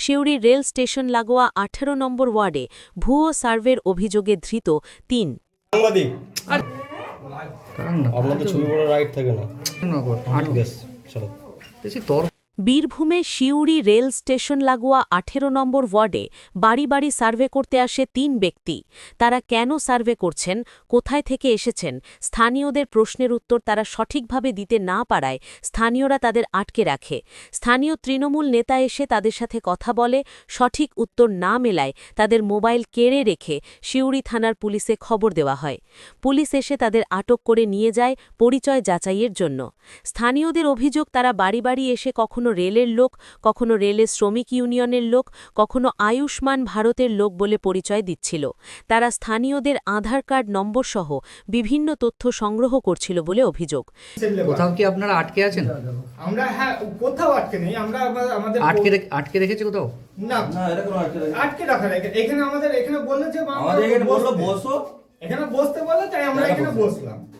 Suri rail station লাগোয়া আঠারো নম্বর ওয়ার্ডে ভুয়ো সার্ভের অভিযোগে ধৃত তিন। আপনাদের ছবি বড় রাইট থাকে না। বেশ বীরভূমে সিউড়ি রেল স্টেশন লাগোয়া আঠেরো নম্বর ওয়ার্ডে বাড়ি বাড়ি সার্ভে করতে আসে তিন ব্যক্তি। তারা কেন সার্ভে করছেন, কোথায় থেকে এসেছেন, স্থানীয়দের প্রশ্নের উত্তর তারা সঠিকভাবে দিতে না পারায় স্থানীয়রা তাদের আটকে রাখে। স্থানীয় তৃণমূল নেতা এসে তাদের সাথে কথা বলে, সঠিক উত্তর না মেলায় তাদের মোবাইল কেড়ে রেখে সিউড়ি থানার পুলিশে খবর দেওয়া হয়। পুলিশ এসে তাদের আটক করে নিয়ে যায় পরিচয় যাচাইয়ের জন্য। স্থানীয়দের অভিযোগ, তারা বাড়ি বাড়ি এসে কখনো রেলের লোক কখনো রেলের শ্রমিক ইউনিয়নের লোক কখনো আয়ুষ্মান ভারতের লোক বলে পরিচয় দিচ্ছিল। তারা স্থানীয়দের আধার কার্ড নম্বর সহ বিভিন্ন তথ্য সংগ্রহ করছিল বলে অভিযোগ। কোথাও কি আপনারা আটকে আছেন? আমরা হ্যাঁ কোথাও আটকে নেই। আমরা আমাদের আটকে আটকে রেখেছে কোথাও? না। না এটা কোনো আটকে রাখি- আটকে রাখা নাই। এখানে আমাদের এখানে বলল যে আমাদের এখানে বলল বসো। এখানে বসতে বলল তাই আমরা এখানে বসলাম।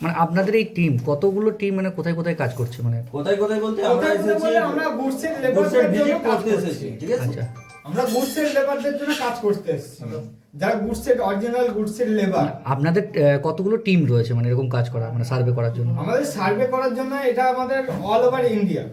মানে আপনাদের এই টিম কতগুলো টিম মানে কোথায় কোথায় কাজ করছে মানে? কোথায় কোথায় বলতে আমরা এসেছি আমরা গুডসের লেবারদের জন্য কাজ এসেছি ঠিক আছে? আচ্ছা। আমরা গুডসের লেবারদের জন্য কাজ করতে এসেছি। যারা গুডসের অরিজিনাল গুডসের লেবার আপনাদের কতগুলো টিম রয়েছে মানে এরকম কাজ করা মানে সার্ভে করার জন্য? আমাদের সার্ভে করার জন্য এটা আমাদের অল ওভার ইন্ডিয়া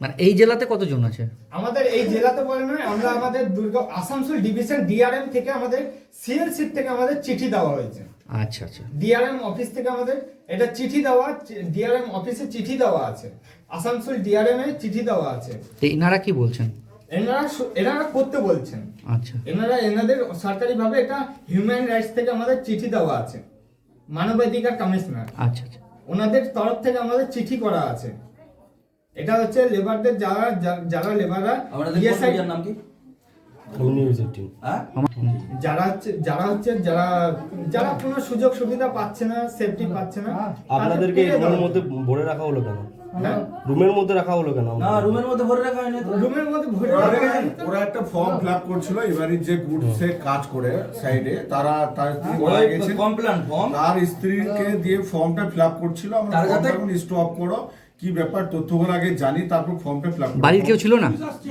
মানে এই জেলাতে কতজন আছে? আমাদের এই জেলাতে বলে নয় আমরা আমাদের দুর্গা আসানসোল ডিভিশন ডিআরএম থেকে আমাদের সিএলসি থেকে আমাদের চিঠি দেওয়া হয়েছে। আচ্ছা আচ্ছা। ডিআরএম অফিস থেকে আমাদের এটা চিঠি দেওয়া ডিআরএম অফিসে চিঠি দেওয়া আছে। আসানসোল ডিআরএম এ চিঠি দেওয়া আছে। তো এনারা কি বলছেন? এনারা এনারা করতে বলছেন। আচ্ছা। এনারা এনাদের সরকারিভাবে এটা হিউম্যান রাইটস থেকে আমাদের চিঠি দেওয়া আছে। মানবাধিকার কমিশনার। আচ্ছা আচ্ছা। ওনাদের তরফ থেকে আমাদের চিঠি করা আছে। এটা হচ্ছে লেবারদের যারা যারা লেবাররা কোন নাম কি? নিউজের টিম হ্যাঁ? আমার যারা যারা হচ্ছে যারা যারা কোনো সুযোগ সুবিধা পাচ্ছে না সেফটি পাচ্ছে না আপনাদেরকে রুমের মধ্যে ভরে রাখা হলো কেন? হ্যাঁ? রুমের মধ্যে রাখা হলো কেন না রুমের মধ্যে ভরে রাখা হয়নি রুমের মধ্যে ভরে ওরা একটা ফর্ম ফিল আপ করছিল এবারে যে গুডসে কাজ করে সাইডে তারা তার স্ত্রী মারা গেছে? কমপ্লেন ফর্ম তার স্ত্রীকে দিয়ে ফর্মটা ফিল আপ করছিল আমরা ফর্মটা স্টপ করো। কি ব্যাপার? তথ্যগুলো আগে জানি তারপর ফর্মটা ফিল আপ বাড়ির কেউ ছিল না?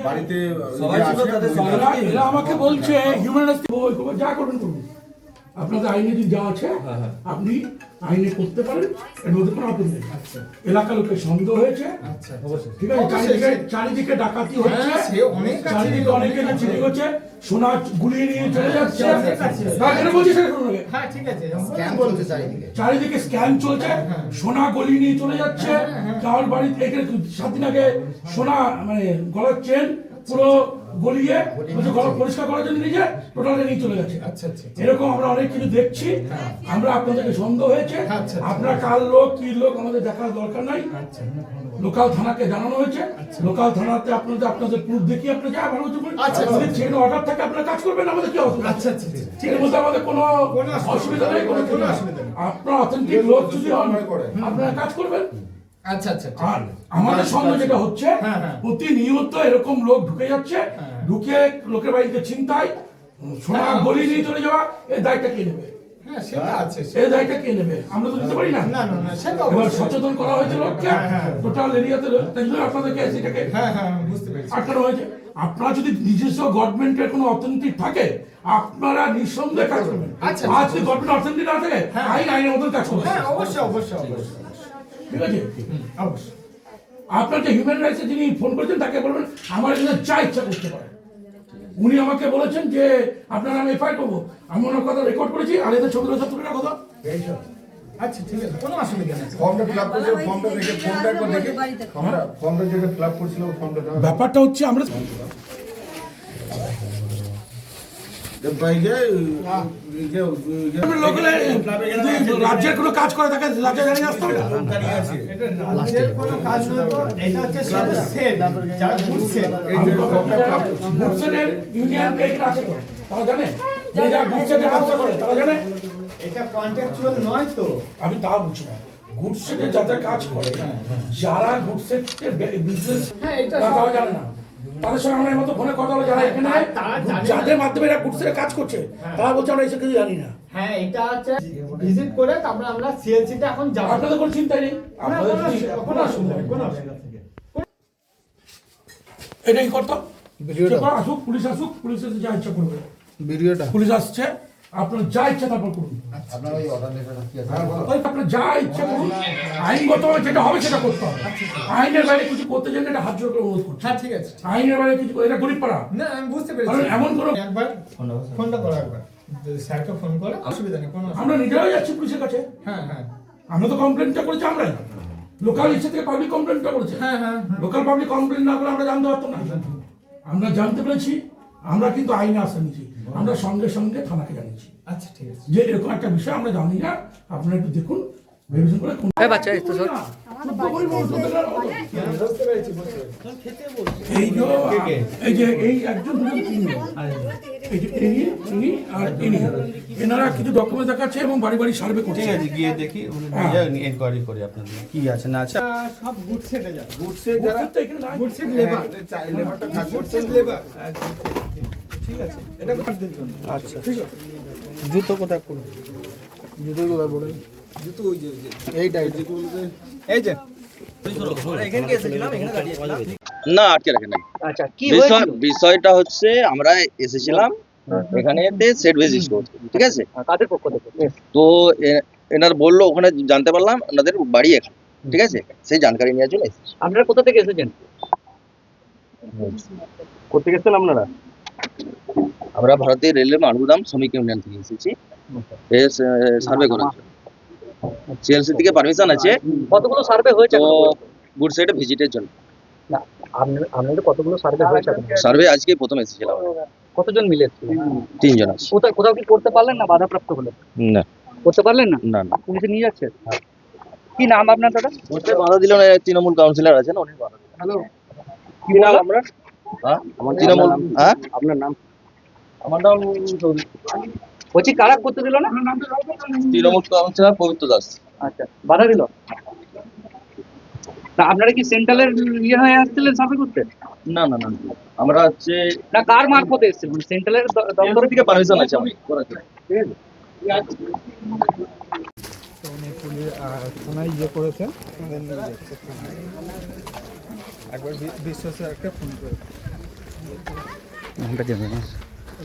বাড়িতে সবাই ছিল তাদের? এরা আমাকে বলছে হিউম্যান রাইটস বই যা করুন করুন আপনাদের আইনে যদি যা আছে হ্যাঁ, আপনি আইনে করতে পারেন এর মধ্যে কোনো আপত্তি নেই। এলাকার লোকের সন্দেহ হয়েছে। আচ্ছা ঠিক আছে চারিদিকে চারিদিকে ডাকাতি হচ্ছে। হ্যাঁ, অনেক চারিদিকে অনেকে চিঠি হচ্ছে সোনা গুলিয়ে নিয়ে চলে যাচ্ছে। হ্যাঁ চারিদিকে। চারিদিকে স্ক্যান চলছে। সোনা গলিয়ে নিয়ে চলে যাচ্ছে। কারোর বাড়িতে সাত দিন আগে সোনা মানে গলার চেন পুরো গলিয়ে বলছে গলা পরিষ্কার করার জন্য নিজে টোটালে নিয়ে চলে গেছে। আচ্ছা আচ্ছা এরকম আমরা অনেক কিছু দেখছি। আমরা আপনাদেরকে সন্দেহ হয়েছে। আচ্ছা, আচ্ছা। আপনার কার লোক কি লোক আমাদের দেখার দরকার নাই। লোকাল থানাকে জানানো হয়েছে। লোকাল থানাতে আপনাদের আপনাদের প্রুফ দেখিয়ে আপনি যা ভালো হচ্ছে আচ্ছা, যদি অর্ডার থাকে আপনারা কাজ করবেন আমাদের কি অসুবিধা আচ্ছা আচ্ছা আচ্ছা। ঠিক বলতে আমাদের কোনো অসুবিধা নেই কোনো অসুবিধা নেই। নেই। আপনার অথেন্টিক লোক যদি হন আপনারা কাজ করবেন। আচ্ছা আচ্ছা আর আমাদের সঙ্গে যেটা হচ্ছে হ্যাঁ, হ্যাঁ। প্রতিনিয়ত এরকম লোক ঢুকে যাচ্ছে। ঢুকে লোকের বাড়িতে চিন্তায় সোনা হ্যাঁ, গলি নিয়ে চলে যাওয়া এই দায়টা কে নেবে? হ্যাঁ কে নেবে? আমরা তো দিতে পারি না। না না না সেটা এবার সচেতন করা হয়েছে লোককে। হ্যাঁ। টোটাল এরিয়াতে আপনাদেরকে সেটাকে হ্যাঁ হ্যাঁ বুঝতে পেরেছি। আটকানো হয়েছে। আপনারা যদি নিজস্ব গভর্নমেন্টের কোনো অথেন্টিক থাকে আপনারা নিঃসন্দেহে কাজ করবেন। আচ্ছা, আজ যদি গভর্নমেন্ট অথেন্টিক না থাকে হ্যাঁ। আইন আইনের মতন কাজ করবে। হ্যাঁ অবশ্যই অবশ্যই অবশ্যই। ঠিক আছে? অবশ্যই। আপনার যে হিউম্যান রাইটসে যিনি ফোন করেছেন তাকে বলবেন আমার এখানে যা ইচ্ছা করতে পারে উনি আমাকে বলেছেন যে আপনার আমি এফআই করব। আমি ওনার কথা রেকর্ড করেছি আর এদের ছবি তুলে কথা। আচ্ছা ঠিক আছে কোনো অসুবিধা নেই। ফর্মটা ফিল আপ করছিল ফর্মটা দেখে ফর্মটা একবার দেখে ফর্মটা ফর্মটা যেটা ফিল আপ করছিল ফর্মটা ব্যাপারটা হচ্ছে আমরা বাইকে লোকালে রাজ্যের কোনো কাজ করে থাকে রাজ্যে আসতে হবে? তারা জানে? তারা জানে? এটা কন্ট্রাকচুয়াল নয় তো। আমি তা বলছি না। গুডসেটের যাদের কাজ করে যারা গুডসেটের বিজনেস হ্যাঁ, জানে না। তাদের সঙ্গে আমরা মতো ফোনে কথা বলে যারা এখানে তারা জানে না। যাদের মাধ্যমে এরা কুটসের কাজ করছে তারা বলছে আমরা এসব কিছু জানি না। হ্যাঁ এটা হচ্ছে ভিজিট করে তারপরে আমরা সিএলসি তে এখন যাব। আপনাদের কোনো চিন্তা নেই? কোনো অসুবিধা- নেই, কোনো অসুবিধা নেই। এটাই করতাম। ভিডিওটা। আসুক পুলিশ আসুক পুলিশ এসে যা ইচ্ছা করবে। ভিডিওটা। পুলিশ আসছে। আপনার যা ইচ্ছা তারপর করুন। আপনার যা ইচ্ছা করুন। আইনগত যেটা হবে সেটা করতে হবে। আইনের বাইরে কিছু করতে গেলে এটা হাত জোর করে অনুরোধ করছি। হ্যাঁ ঠিক আছে। আইনের বাইরে কিছু এটা গরিব পাড়া। না আমি বুঝতে পেরেছি। এমন কোনো একবার ফোনটা করো একবার। স্যারকে ফোন করে অসুবিধা নেই কোনো আমরা নিজেরাই যাচ্ছি পুলিশের কাছে। হ্যাঁ হ্যাঁ। আমরা তো কমপ্লেনটা করেছি আমরাই। লোকাল ইচ্ছে থেকে পাবলিক কমপ্লেনটা করেছে। হ্যাঁ হ্যাঁ লোকাল পাবলিক কমপ্লেন না করে আমরা জানতে পারতাম না। আমরা জানতে পেরেছি আমরা কিন্তু আইনে আসা নিয়েছি আমরা সঙ্গে সঙ্গে থানাকে জানিয়েছি। আচ্ছা ঠিক আছে। যে এরকম একটা বিষয় আমরা জানি না আপনারা একটু দেখুন ভেবেছেন করে কোন বাচ্চা, এই তো সব- বুঝতে পেরেছি বুঝতে পেরেছি এই যে এই যে এই একজন এই যে ইনি ইনি আর ইনি এনারা কিছু ডকুমেন্ট দেখাচ্ছে এবং বাড়ি বাড়ি সার্ভে ঠিক করছে আছে গিয়ে দেখি উনি হ্যাঁ। এনকোয়ারি করি আপনাদের। কি আছে না আছে? সব গুড সেটে যারা। Good set labour good set labour ঠিক আছে। এটা কাটদের জন্য আচ্ছা জুতো কোথায় জুতো কোথায় পড়ে জুতো ওই যে এইটা এই যে। না আটকে রাখে নাই। আচ্ছা কি বিষয়টা হচ্ছে আমরা এসেছিলাম এখানে সেট ভিজিট করতে ঠিক আছে? কাদের পক্ষ থেকে? তো এনার বলল ওখানে জানতে পারলাম ওনাদের বাড়ি এখানে ঠিক আছে? সেই জানকারি নেওয়ার জন্য এসেছি। আপনারা কোথা থেকে এসেছেন? করতে গেছেন আপনারা? আমরা ভারতীয় রেলওয়ে মানগুদাম শ্রমিক ইউনিয়ন থেকে এসেছি। সার্ভে করার জন্য। সিএলসি থেকে পারমিশন আছে। কতগুলো সার্ভে হয়েছে তো গুড সাইডে ভিজিটের জন্য। আপনাদের আপনাদের কতগুলো সার্ভে হয়েছে সার্ভে আজকে প্রথম এসেছিলাম কতজন মিলে? তিনজন আছে। কোথায় কোথাও কি করতে পারলেন না বাধাপ্রাপ্ত হলেন? না। করতে পারলেন না? না না। পুলিশে নিয়ে যাচ্ছে? কি নাম আপনার দাদা? বাধা দিল না তৃণমূল কাউন্সিলর আছেন উনি বাধা হ্যালো কি নাম আমার তৃণমূল হ্যাঁ? আপনার নাম? আমার নাম বলছি কারা করতে দিল না? তৃণমূল কাউন্সিলর পবিত্র দাস। আচ্ছা বাধা দিল? না আপনারা কি সেন্ট্রালের ইয়ে হয়ে আসছিলেন সার্ভে করতে? না না না আমরা হচ্ছে না কার মারফতে এসেছিলেন? মানে সেন্ট্রালের দ- দপ্তর দপ্তর থেকে পারমিশন আছে আমি করার জন্য। থানায় ইয়ে করেছে আমাদের নিয়ে যাচ্ছে থানায়। একবার বিশ্বাসে একটা ফোন করে।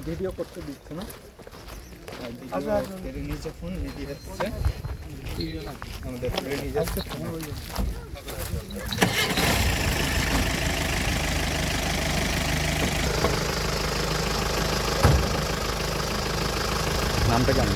ভিডিও করতে দিচ্ছে না। আচ্ছা কেড়ে নিয়েছে ফোন নিয়ে যাচ্ছে। আমাদের কেড়ে নিয়ে যাচ্ছে ফোন নামটা জানো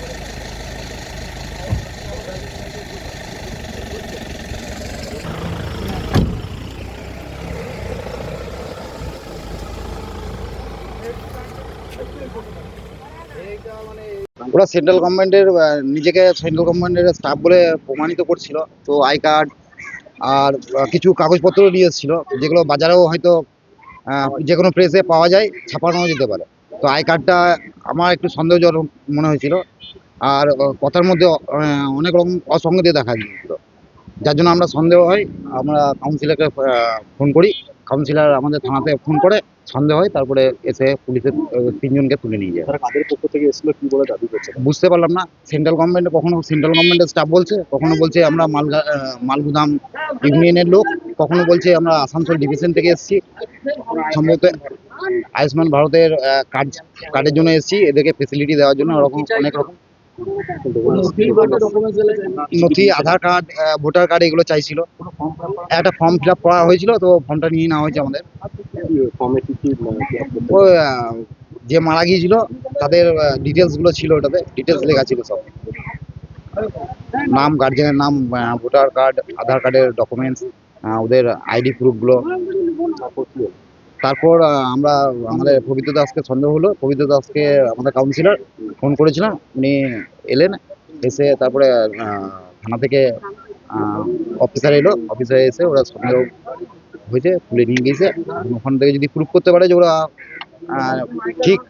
ওরা সেন্ট্রাল গভর্নমেন্টের নিজেকে সেন্ট্রাল গভর্নমেন্টের স্টাফ বলে প্রমাণিত করছিল। তো আই কার্ড আর কিছু কাগজপত্র নিয়ে এসেছিল, যেগুলো বাজারেও হয়তো যে কোনো প্রেসে পাওয়া যায় ছাপানো যেতে পারে। তো আই কার্ডটা আমার একটু সন্দেহজনক মনে হয়েছিল। আর কথার মধ্যে অনেক রকম অসঙ্গতি দেখা দিয়েছিল। যার জন্য আমরা সন্দেহ হয়, আমরা কাউন্সিলরকে ফোন করি। কাউন্সিলর আমাদের থানাতে ফোন করে সন্দেহ হয় তারপরে এসে পুলিশের তিনজনকে তুলে নিয়ে যায়। কাদের পক্ষ থেকে এসেছিল কি বলে দাবি করছে? বুঝতে পারলাম না। সেন্ট্রাল গভর্নমেন্ট কখনো সেন্ট্রাল গভর্নমেন্টের স্টাফ বলছে কখনো বলছে আমরা মালগা মালগুদাম ইউনিয়নের লোক কখনো বলছে আমরা আসানসোল ডিভিশন থেকে এসেছি। সম্ভবত আয়ুষ্মান ভারতের কার্ড কার্ডের জন্য এসেছি এদেরকে ফেসিলিটি দেওয়ার জন্য ওরকম অনেক রকম নথি আধার কার্ড ভোটার কার্ড এগুলো চাইছিল। একটা ফর্ম ফিল আপ করা হয়েছিল তো ফর্মটা নিয়ে নেওয়া হয়েছে আমাদের। ও যে মারা গিয়েছিল তাদের ডিটেলসগুলো ছিল ওটাতে ডিটেলস লেখা ছিল সব। নাম গার্জেনের নাম ভোটার কার্ড আধার কার্ডের ডকুমেন্টস ওদের আইডি প্রুফগুলো তারপর আমরা আমাদের পবিত্র দাসকে সন্দেহ হলো। পবিত্র দাসকে আমাদের কাউন্সিলর ফোন করেছিলাম। উনি এলেন এসে তারপরে থানা থেকে অফিসার এলো। অফিসার এসে ওরা সন্দেহ হয়েছে তুলে নিয়ে গিয়েছে। ওখান থেকে যদি প্রুফ করতে পারে যে ওরা ঠিক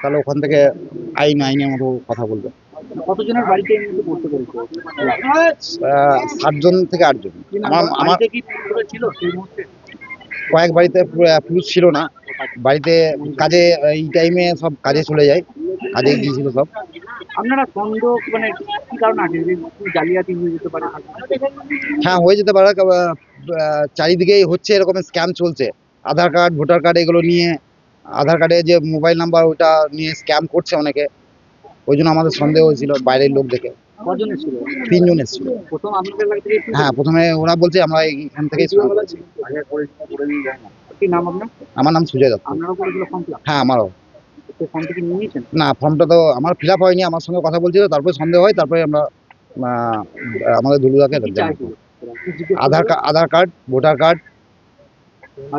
তাহলে ওখান থেকে আইন আইনের মতো কথা বলবে। কতজনের বাড়িতে পড়তে পেরেছে? সাতজন থেকে আটজন। আমার আমার বাড়িতে কি পুরো ছিল সেই মুহূর্তে? কয়েক বাড়িতে পুরুষ ছিল না বাড়িতে কাজে এই টাইমে সব কাজে চলে যায় কাজে গিয়েছিল সব। আপনারা সন্দেহ মানে কি কারণ আছে জালিয়াতি হয়ে যেতে পারে? হ্যাঁ হয়ে যেতে পারে চারিদিকেই হচ্ছে এরকম স্ক্যাম চলছে। আধার কার্ড ভোটার কার্ড এগুলো নিয়ে আধার কার্ডে যে মোবাইল নাম্বার ওটা নিয়ে স্ক্যাম করছে অনেকে। ওই জন্য আমাদের সন্দেহ হয়েছিল বাইরের লোক দেখে। কজন ছিল তিনজন এসেছিল। প্রথম আপনাদের বাড়ি থেকে হ্যাঁ প্রথমে ওরা বলছে আমরা এখান থেকেই শুরু করেছি। কি নাম আপনার? আমার নাম সুজয় দত্ত। আপনারও করেছিল ফর্ম ফিল হ্যাঁ আমারও। ফর্ম থেকে নিয়ে নিয়েছেন? না ফর্মটা তো আমার ফিল আপ হয়নি আমার সঙ্গে কথা বলছিল তারপরে সন্দেহ হয় তারপরে আমরা আমাদের দুলুদাকে Aadhaar Aadhaar card voter card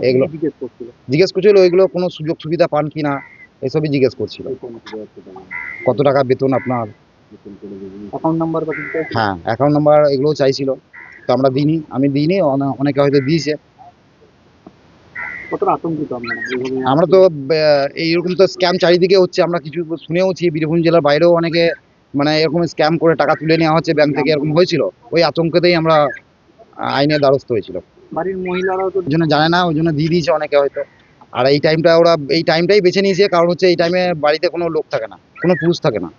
এগুলো। জিজ্ঞেস করছিল? জিজ্ঞেস করছিল ওইগুলো কোনো সুযোগ সুবিধা পান কি না এসবই জিজ্ঞেস করছিল। কত টাকা বেতন আপনার? অ্যাকাউন্ট নাম্বার বা হ্যাঁ অ্যাকাউন্ট নাম্বার এগুলো চাইছিল। তো আমরা দিইনি আমি দিইনি অনেকে হয়তো দিয়েছে। আমরা তো এইরকম তো স্ক্যাম চারিদিকে হচ্ছে আমরা কিছু শুনেওছি বীরভূম জেলার বাইরেও অনেকে মানে এরকম স্ক্যাম করে টাকা তুলে নেওয়া হচ্ছে ব্যাংক থেকে এরকম হয়েছিল। ওই আতঙ্কতেই আমরা আইনের দ্বারস্থ হয়েছিল। বাড়ির মহিলারাও তো জন্য জানে না ওই জন্য দিয়ে দিয়েছে অনেকে হয়তো। আর এই টাইমটা ওরা এই টাইমটাই বেছে নিয়েছে কারণ হচ্ছে এই টাইমে বাড়িতে কোনো লোক থাকে না কোনো পুরুষ থাকে না।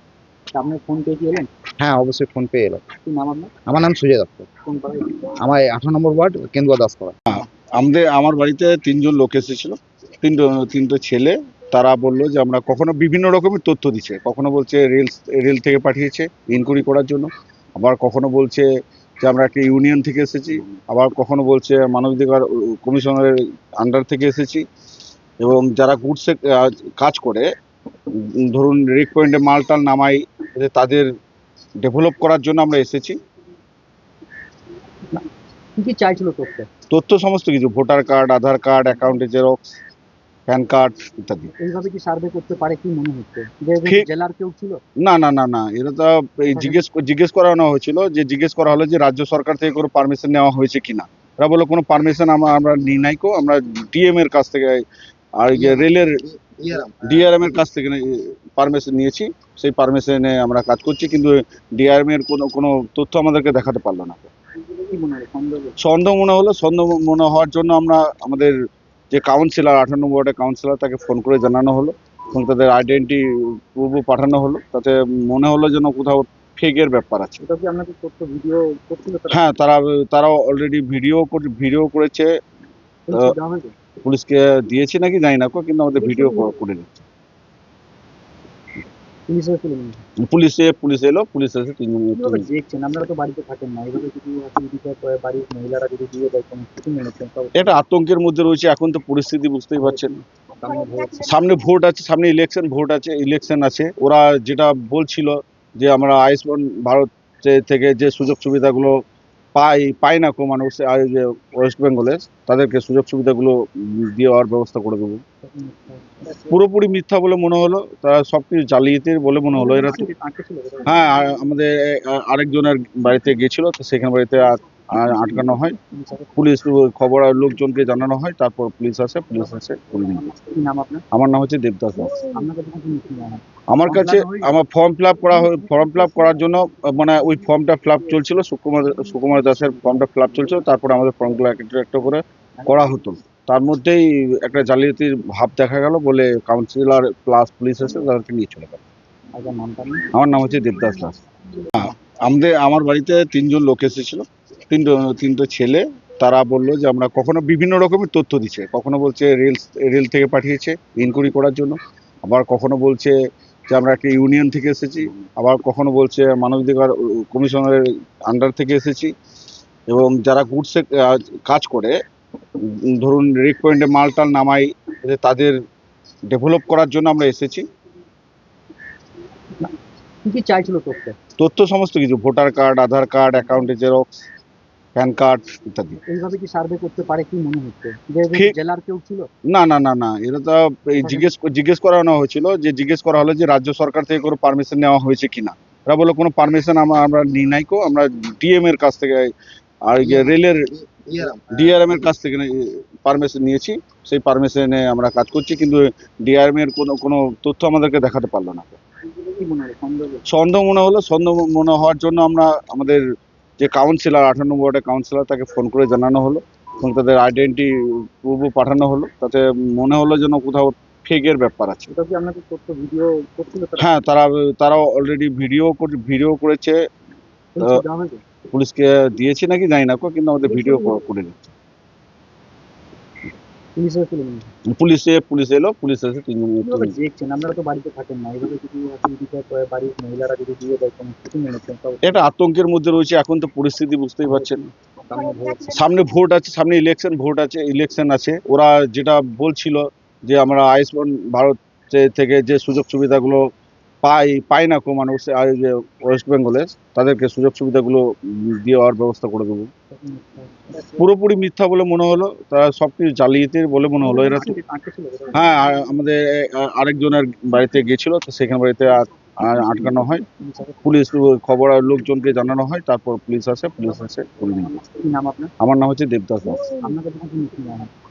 আপনি ফোন পেয়ে কি এলেন? হ্যাঁ অবশ্যই ফোন পেয়ে এলো কি নাম আপনার? আমার নাম সুজয় দত্ত। ফোন পাবে আমার আঠারো নম্বর ওয়ার্ড কেন্দুয়া দাসপাড়া। আমাদের আমার বাড়িতে তিনজন লোক এসেছিল। তিনজন তিনটে ছেলে তারা বলল যে আমরা কখনো বিভিন্ন রকমের তথ্য দিচ্ছে। কখনো বলছে রেল রেল থেকে পাঠিয়েছে ইনকোয়ারি করার জন্য। আবার কখনো বলছে যে আমরা একটা ইউনিয়ন থেকে এসেছি। আবার কখনো বলছে মানবাধিকার কমিশনারের আন্ডার থেকে এসেছি। এবং যারা গুডসে কাজ করে ধরুন রেক পয়েন্টে মালটাল নামাই যে তাদের ডেভেলপ করার জন্য আমরা এসেছি। কি চাইছিল তথ্য? তথ্য সমস্ত কিছু ভোটার কার্ড আধার কার্ড অ্যাকাউন্টে জেরক্স প্যান কার্ড ইত্যাদি। এইভাবে কি সার্ভে করতে পারে কি মনে হচ্ছে? যে জেলার কেউ ছিল? না না না না এটা তো এই জিজ্ঞেস জিজ্ঞেস করানো হয়েছিল যে জিজ্ঞেস করা হলো যে রাজ্য সরকার থেকে কোনো পারমিশন নেওয়া হয়েছে কিনা। এরা বলল কোনো পারমিশন আমরা আমরা নিই নাই কো আমরা ডিএম এর কাছ থেকে আর রেলের ডিআরএম এর কাছ থেকে পারমিশন নিয়েছি সেই পারমিশনে আমরা কাজ করছি কিন্তু ডিআরএম এর কোনো কোনো তথ্য আমাদেরকে দেখাতে পারল না সন্দেহ মনে হলো সন্দেহ মনে হওয়ার জন্য আমরা আমাদের যে কাউন্সিলর আঠান্ন ওয়ার্ডের কাউন্সিলর তাকে ফোন করে জানানো হলো এবং তাদের আইডেন্টি প্রুফ পাঠানো হলো তাতে মনে হলো যেন কোথাও ফেকের ব্যাপার আছে করছিল তারা? হ্যাঁ তারা অলরেডি ভিডিও ভিডিও করেছে? পুলিশকে দিয়েছি নাকি জানি না কিন্তু আমাদের ভিডিও করে দিচ্ছে পুলিশ। পুলিশে এলো পুলিশ এসে তিনজন দেখছেন আপনারা তো বাড়িতে থাকেন না যদি বাড়ির মহিলারা যদি দিয়ে দেয় কোনো কিছু মনে এটা আতঙ্কের মধ্যে রয়েছে এখন তো পরিস্থিতি বুঝতেই পারছেন সামনে ভোট আছে। সামনে ইলেকশন ভোট আছে ইলেকশন আছে। ওরা যেটা বলছিল যে আমরা আয়ুষ্মান ভারত থেকে যে সুযোগ সুবিধাগুলো পাই পায় না কো মানুষ যে ওয়েস্ট বেঙ্গলের তাদেরকে সুযোগ সুবিধাগুলো দেওয়ার ব্যবস্থা করে দেবো। পুরোপুরি মিথ্যা বলে মনে হলো তারা সব কিছু জালিয়াতি বলে মনে হলো। এরা তো? হ্যাঁ আমাদের আরেকজনের বাড়িতে গেছিল তো সেখানে বাড়িতে আটকানো হয়। পুলিশ খবর আর লোকজনকে জানানো হয় তারপর পুলিশ আসে পুলিশ আসে আমার নাম হচ্ছে দেবদাস দাস। আমার কাছে? আমার ফর্ম ফিল আপ করা ফর্ম ফিল আপ করার জন্য মানে ওই ফর্মটা ফিল আপ চলছিল সুকুমার সুকুমার দাসের ফর্মটা ফিল আপ চলছিল তারপরে আমাদের ফর্মগুলো একটা একটা করে করা হতো। তার মধ্যেই একটা জালিয়াতির ভাব দেখা গেল বলে কাউন্সিলর প্লাস পুলিশ এসে তাদেরকে নিয়ে চলে গেল। নিন। আমার নাম হচ্ছে দেবদাস দাস। হ্যাঁ, আমাদের আমার বাড়িতে তিনজন লোক এসেছিল। তিনজন তিনটে ছেলে তারা বলল যে আমরা কখনো বিভিন্ন রকমের তথ্য দিচ্ছে। কখনো বলছে রেল রেল থেকে পাঠিয়েছে ইনকোয়ারি করার জন্য। আবার কখনো বলছে যে আমরা একটা ইউনিয়ন থেকে এসেছি আবার কখনো বলছে মানবাধিকার কমিশনারের আন্ডার থেকে এসেছি এবং যারা গুডসে কাজ করে ধরুন রেক পয়েন্টে মালটাল নামাই তাদের ডেভেলপ করার জন্য আমরা এসেছি। কি কি চাইছিল তথ্য? তথ্য সমস্ত কিছু ভোটার কার্ড আধার কার্ড অ্যাকাউন্টে জেরক্স প্যান কার্ড ইত্যাদি। এইভাবে কি সার্ভে করতে পারে কি মনে হচ্ছে? যে জেলার কেউ ছিল? না না না না এটা তো এই জিজ্ঞেস জিজ্ঞেস করানো হয়েছিল যে জিজ্ঞেস করা হলো যে রাজ্য সরকার থেকে কোনো পারমিশন নেওয়া হয়েছে কিনা। এরা বলল কোনো পারমিশন আমরা আমরা নিই নাই কো আমরা ডিএম এর কাছ থেকে আর রেলের ডিআরএম এর কাছ থেকে পারমিশন নিয়েছি সেই পারমিশনে আমরা কাজ করছি কিন্তু ডিআরএম এর কোনো কোনো তথ্য আমাদেরকে দেখাতে পারল না। মনে সন্দেহ মনে হলো সন্দেহ মনে হওয়ার জন্য আমরা আমাদের যে কাউন্সিলর আঠান্ন ওয়ার্ডের কাউন্সিলর তাকে ফোন করে জানানো হলো এবং তাদের আইডেন্টি প্রুফ পাঠানো হলো। তাতে মনে হলো যেন কোথাও ফেকের ব্যাপার আছে। করছিল তারা? হ্যাঁ তারা অলরেডি ভিডিও ভিডিও করেছে? পুলিশকে দিয়েছে নাকি জানি না কিন্তু আমাদের ভিডিও করে দিচ্ছে। পুলিশ পুলিশে এলো পুলিশ এসে তিনজন দেখছেন আপনারা তো বাড়িতে থাকেন না। এভাবে যদি বাড়ির মহিলারা যদি দিয়ে দেয় কোনো কিছু এটা আতঙ্কের মধ্যে রয়েছে এখন তো পরিস্থিতি বুঝতেই পারছেন সামনে ভোট আছে। সামনে ইলেকশন ভোট আছে ইলেকশন আছে। ওরা যেটা বলছিল যে আমরা আয়ুষ্মান ভারত থেকে যে সুযোগ সুবিধাগুলো পাই পায় না কো মানুষ যে ওয়েস্ট বেঙ্গলে তাদেরকে সুযোগ সুবিধাগুলো দেওয়ার ব্যবস্থা করে দেবো। পুরোপুরি মিথ্যা বলে মনে হলো তারা সব কিছু জালিয়াতি বলে মনে হলো। এরা? হ্যাঁ আমাদের আরেকজনের বাড়িতে গেছিল তো সেখানে বাড়িতে আটকানো হয়। পুলিশ খবর আর লোকজনকে জানানো হয় তারপর পুলিশ আসে পুলিশ আসে আমার নাম হচ্ছে দেবদাস দাস।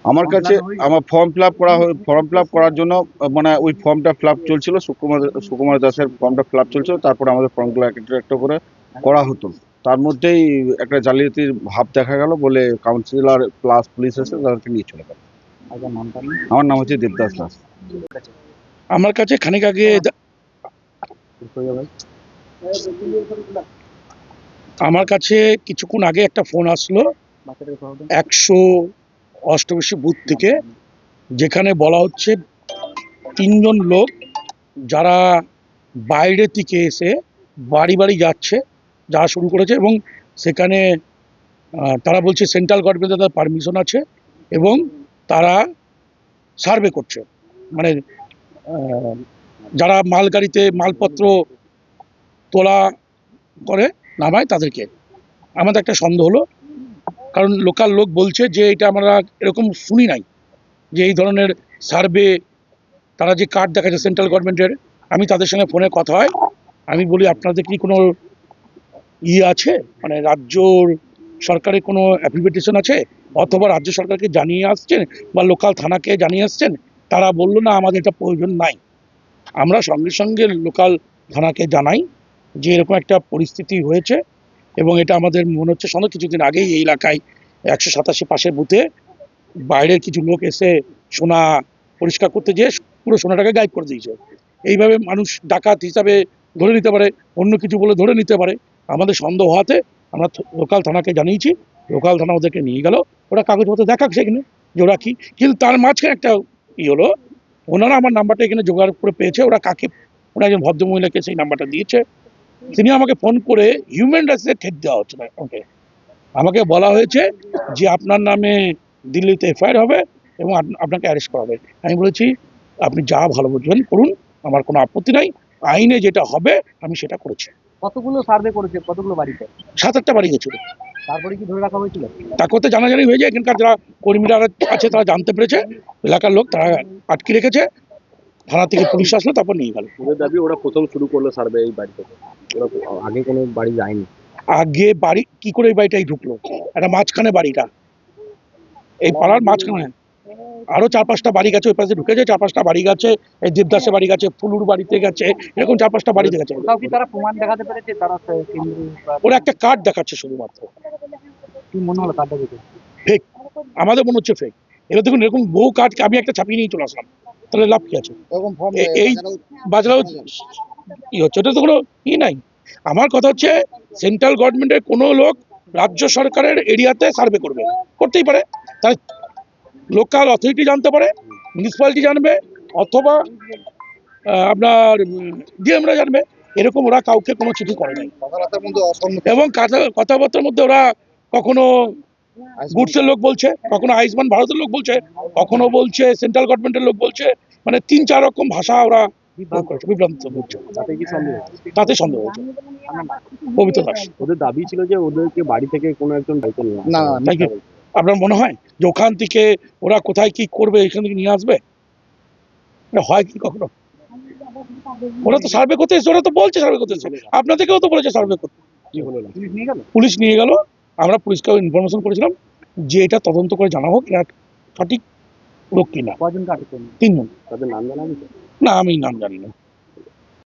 আমার কাছে হয়ে আমার ফর্ম ফিল আপ করা ফর্ম ফিল আপ করার জন্য মানে ওই ফর্মটা ফিল আপ চলছিল সুকুমার সুকুমার দাসের ফর্মটা ফিল আপ চলছিল তারপরে আমাদের ফর্মগুলো একটা একটা করে করা হতো। তার মধ্যেই একটা জালিয়াতির ভাব দেখা গেল বলে কাউন্সিলর প্লাস পুলিশ এসে তাদেরকে নিয়ে চলে গেল। আমার নাম হচ্ছে দেবদাস দাস। আমার কাছে খানিক আগে ভাই আমার কাছে কিছুক্ষণ আগে একটা ফোন আসলো। একশো অষ্টআশি বুথ থেকে যেখানে বলা হচ্ছে তিনজন লোক যারা বাইরে থেকে এসে বাড়ি বাড়ি যাচ্ছে যাওয়া শুরু করেছে এবং সেখানে তারা বলছে সেন্ট্রাল গভর্নমেন্টের তাদের পারমিশন আছে এবং তারা সার্ভে করছে। মানে যারা মালগাড়িতে মালপত্র তোলা করে নামায় তাদেরকে। আমাদের একটা সন্দেহ হলো কারণ লোকাল লোক বলছে যে এটা আমরা এরকম শুনি নাই যে এই ধরনের সার্ভে, তারা যে কার্ড দেখাচ্ছে সেন্ট্রাল গভর্নমেন্টের, আমি তাদের সঙ্গে ফোনে কথা হয়। আমি বলি, আপনাদের কি কোনো ইয়ে আছে? মানে রাজ্যর সরকারের কোনো অ্যাপ্লিকেশন আছে? অথবা রাজ্য সরকারকে জানিয়ে আসছেন বা লোকাল থানাকে জানিয়ে আসছেন? তারা বলল, না, আমাদের এটা প্রয়োজন নাই। আমরা সঙ্গে সঙ্গে লোকাল থানাকে জানাই যে এরকম একটা পরিস্থিতি হয়েছে। এবং এটা আমাদের মনে হচ্ছে সঙ্গে কিছুদিন আগেই এই এলাকায় একশো সাতাশি পাশের বুথে বাইরের কিছু লোক এসে সোনা পরিষ্কার করতে যেয়ে পুরো সোনাটাকে গায়েব করে দিয়েছে। এইভাবে মানুষ ডাকাত হিসাবে ধরে নিতে পারে, অন্য কিছু বলে ধরে নিতে পারে। আমাদের সন্দেহ হওয়াতে আমরা লোকাল থানাকে জানিয়েছি, লোকাল থানা ওদেরকে নিয়ে গেল। ওরা কাগজপত্র দেখাক সেখানে যে ওরা কি, কিন্তু তার মাঝখানে একটা ই হলো, ওনারা আমার নাম্বারটা এখানে জোগাড় করে পেয়েছে, ওরা কাকে, ওরা একজন ভদ্রমহিলাকে সেই নাম্বারটা দিয়েছে। তিনি আমাকে ফোন করে হিউম্যান রাইটসের ঠেক দেওয়া হচ্ছে। না ওকে। আমাকে বলা হয়েছে যে আপনার নামে দিল্লিতে এফআইআর হবে এবং আপনাকে অ্যারেস্ট করা হবে। আমি বলেছি আপনি যা ভালো বুঝবেন করুন আমার কোনো আপত্তি নাই। আইনে যেটা হবে আমি সেটা করেছি। কতগুলো সার্ভে করেছে? কতগুলো বাড়িতে? সাত আটটা বাড়ি গেছিল। তারপরে কি ধরে রাখা হয়েছিল? তা করতে জানাজানি হয়ে যায়। এখানকার যারা কর্মীরা আছে তারা জানতে পেরেছে। এলাকার লোক তারা আটকে রেখেছে। থানা থেকে পুলিশ আসলো তারপর নিয়ে গেল। ওদের দাবি ওরা প্রথম শুরু করল সার্ভে এই বাড়ি থেকে ওরা আগে কোনো বাড়ি যায়নি। আগে বাড়ি কি করে এই বাড়িটাই ঢুকলো? একটা মাঝখানে বাড়িটা। এই পাড়ার মাঝখানে। আরও চার পাঁচটা বাড়ি গেছে ওই পাশে ঢুকেছে চার পাঁচটা বাড়ি গেছে এই দেবদাসে বাড়ি গেছে ফুলুর বাড়িতে গেছে এরকম চার পাঁচটা বাড়িতে গেছে তারা প্রমাণ দেখাতে পেরেছে? তারা ওরা একটা কার্ড দেখাচ্ছে শুধুমাত্র। কি মনে হলো কার্ডটা দেখে ফেক আমাদের মনে হচ্ছে ফেক এবার দেখুন এরকম বহু কার্ড আমি একটা ছাপিয়ে নিয়ে চলে আসলাম। তাহলে লাভ কি আছে? এই বাজারেও কি হচ্ছে। ওটা তো কোনো ই নাই। আমার কথা হচ্ছে সেন্ট্রাল গভর্নমেন্টের কোনো লোক রাজ্য সরকারের এরিয়াতে সার্ভে করবে। করতেই পারে। তাই লোকাল অথরিটি জানতে পারে মিউনিসিপ্যালিটি জানবে অথবা আপনার ডিএমরা জানবে। এরকম ওরা কাউকে কোনো চিঠি করে নাই এবং কথাবার্তার মধ্যে ওরা কখনো গুডসের লোক বলছে কখনো আয়ুষ্মান ভারতের লোক বলছে কখনো বলছে সেন্ট্রাল গভর্নমেন্টের লোক বলছে মানে তিন চার রকম ভাষা ওরা বিভ্রান্ত। বলছে তাতে সন্দেহ তাতে পবিত্র দাস। ওদের দাবি ছিল যে ওদেরকে বাড়ি থেকে কোনো একজন দায়িত্ব নিয়ে আসবে। না আপনার মনে হয় যে ওখান থেকে ওরা কোথায় কি করবে এখান থেকে নিয়ে আসবে? হয় কি কখনো? ওরা তো সার্ভে করতে এসেছে ওরা তো বলছে সার্ভে করতে এসেছে। আপনাদেরকেও তো বলেছে সার্ভে করতে। পুলিশ নিয়ে গেল। আমরা পরিষ্কার ইনফরমেশন করেছিলাম যে এটা তদন্ত করে জানা হোক এরা সঠিক লোক কিনা। কজনকে আটক করল তিনজন। তাদের নাম জানা না আমি নাম জানি না।